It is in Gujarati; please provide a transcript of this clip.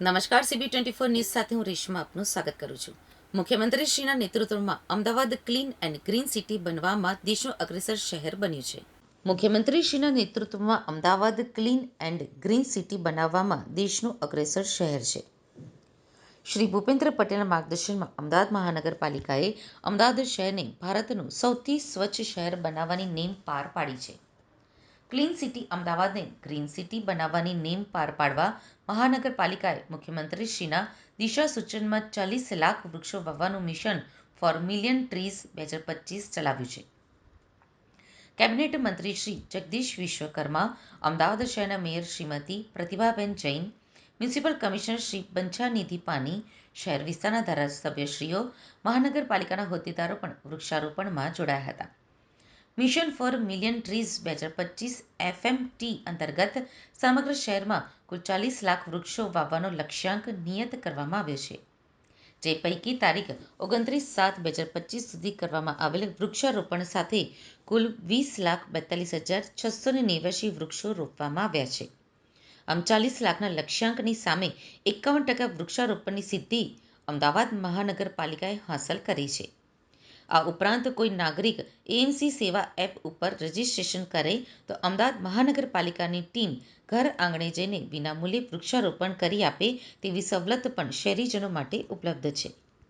નમસ્કાર સીબી ટ્વેન્ટી ફોર ન્યૂઝ સાથે હું રેશમા આપનું સ્વાગત કરું છું. મુખ્યમંત્રીશ્રીના નેતૃત્વમાં Ahmedabad clean and green city બનવામાં દેશનું અગ્રેસર શહેર બન્યું છે. મુખ્યમંત્રીશ્રીના નેતૃત્વમાં Ahmedabad clean and green city બનાવવામાં દેશનું અગ્રેસર શહેર છે. શ્રી ભૂપેન્દ્ર પટેલના માર્ગદર્શનમાં અમદાવાદ મહાનગરપાલિકાએ અમદાવાદ શહેરને ભારતનું સૌથી સ્વચ્છ શહેર બનાવવાની નેમ પાર પાડી છે. ક્લીન સિટી અમદાવાદને ગ્રીન સિટી બનાવવાની નેમ પાર પાડવા મહાનગરપાલિકાએ મુખ્યમંત્રીશ્રીના દિશા સૂચનમાં ચાલીસ લાખ વૃક્ષો વાવવાનું મિશન ફોર મિલિયન ટ્રીઝ બે હજાર પચીસ ચલાવ્યું છે. કેબિનેટ મંત્રી શ્રી જગદીશ વિશ્વકર્મા, અમદાવાદ શહેરના mayor Shrimati Pratibhaben Jain, municipal commissioner Shri Banchhanidhi Pani, શહેર વિસ્તારના ધારાસભ્યશ્રીઓ, મહાનગરપાલિકાના હોદ્દેદારો પણ વૃક્ષારોપણમાં જોડાયા હતા. મિશન ફોર મિલિયન ટ્રીઝ બે હજાર પચીસ એફએમટી અંતર્ગત સમગ્ર શહેરમાં કુલ ચાલીસ લાખ વૃક્ષો વાવવાનો લક્ષ્યાંક નિયત કરવામાં આવ્યો છે. જે પૈકી તારીખ ઓગણત્રીસ સાત બે હજાર પચીસ સુધી કરવામાં આવેલ વૃક્ષારોપણ સાથે કુલ વીસ લાખ બેતાલીસ હજાર છસો ને નેવ્યાસી વૃક્ષો રોપવામાં આવ્યા છે. આમ ચાલીસ લાખના લક્ષ્યાંકની સામે એકાવન ટકા વૃક્ષારોપણની સિદ્ધિ અમદાવાદ મહાનગરપાલિકાએ હાંસલ કરી છે. આ ઉપરાંત કોઈ નાગરિક એએમસી સેવા એપ ઉપર રજીસ્ટ્રેશન કરે તો અમદાવાદ મહાનગરપાલિકાની ટીમ ઘર આંગણે જઈને વિનામૂલ્યે વૃક્ષારોપણ કરી આપે તેવી સવલત પણ શહેરીજનો માટે ઉપલબ્ધ છે.